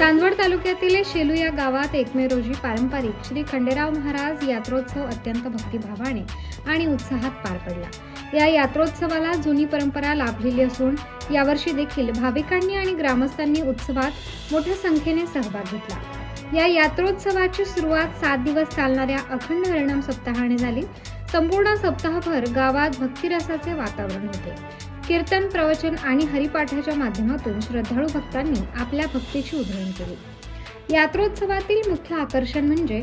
चांदवड तालुक्यातील शेलू या गावात एकमे रोजी पारंपरिक श्री खंडेराव महाराज यात्रोत्सव अत्यंत भक्तिभावाने आणि उत्साहात पार पडला. या यात्रोत्सवाला जुनी परंपरा लाभलेली असून यावर्षी देखील भाविकांनी आणि ग्रामस्थांनी उत्सवात मोठ्या संख्येने सहभाग घेतला. या यात्रोत्सवाची सुरुवात सात दिवस चालणाऱ्या अखंड हरिणाम सप्ताहाने झाली. संपूर्ण सप्ताहभर गावात भक्तिरसाचे वातावरण होते. कीर्तन प्रवचन आणि हरिपाठाच्या माध्यमातून श्रद्धाळू भक्तांनी आपल्या भक्तीची उधळण केली. यात्रोत्सवातील मुख्य आकर्षण म्हणजे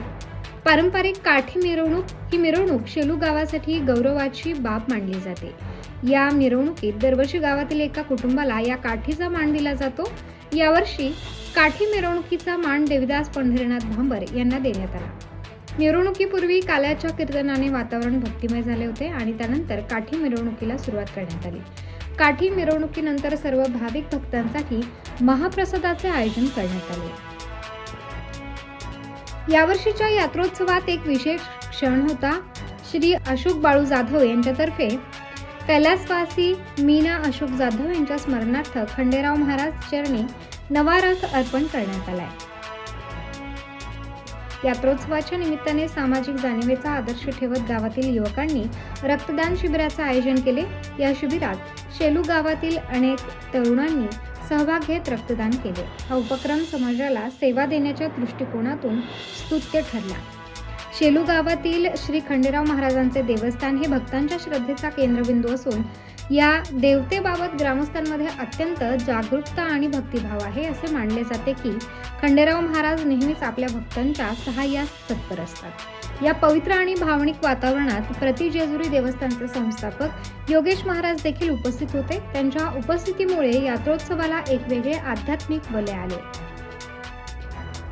पारंपरिक काठी मिरवणूक. ही मिरवणूक शेलू गावासाठी गौरवाची बाब मानली जाते. या मिरवणुकीत दरवर्षी गावातील एका कुटुंबाला या काठीचा मान दिला जातो. यावर्षी काठी मिरवणुकीचा मान देविदास पंढरीनाथ भांबर यांना देण्यात आला. मिरवणुकीपूर्वी काल्याच्या कीर्तनाने वातावरण भक्तिमय झाले होते आणि त्यानंतर काठी मिरवणुकीला सुरुवात करण्यात आली. काठी मिरवणुकीनंतर सर्व भाविक भक्तांसाठी महाप्रसादाचे आयोजन करण्यात आले. यावर्षीच्या यात्रोत्सवात एक विशेष क्षण होता. श्री अशोक बाळू जाधव यांच्यातर्फे कैलासवासी मीना अशोक जाधव यांच्या स्मरणार्थ खंडेराव महाराज चरणी नवा रथ अर्पण करण्यात आलाय. यात्रोत्सवाच्या निमित्ताने सामाजिक जाणीवेचा आदर्श ठेवत गावातील युवकांनी रक्तदान शिबिराचे आयोजन केले. या शिबिरात शेलू गावातील अनेक तरुणांनी सहभाग घेत रक्तदान केले. हा उपक्रम समाजाला सेवा देण्याच्या दृष्टिकोनातून स्तुत्य ठरला. शेलू गावातील श्री खंडेराव महाराजांचे देवस्थान हे भक्तांच्या श्रद्धेचा केंद्रबिंदू असून या देवतेबाबत ग्रामस्थांमध्ये अत्यंत जागरूकता आणि भक्तिभाव आहे असे मानले जाते की खंडेराव महाराज नेहमीच आपल्या भक्तांच्या सहाय्यास तत्पर असतात. या पवित्र आणि भावनिक वातावरणात प्रति जेजुरी देवस्थानचे संस्थापक योगेश महाराज देखील उपस्थित होते. त्यांच्या उपस्थितीमुळे यात्रोत्सवाला एक वेगळे आध्यात्मिक बले आले.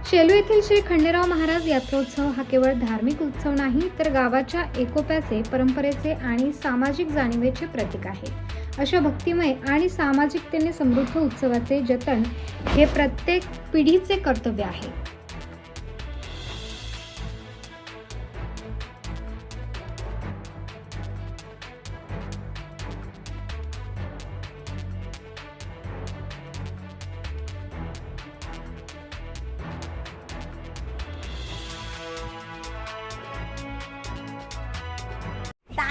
शेलू येथील श्री खंडेराव महाराज यात्रोत्सव हा केवळ धार्मिक उत्सव नाही तर गावाच्या एकोप्याचे परंपरेचे आणि सामाजिक जाणीवेचे प्रतीक आहे. अशा भक्तिमय आणि सामाजिकतेने समृद्ध उत्सवाचे जतन हे प्रत्येक पिढीचे कर्तव्य आहे.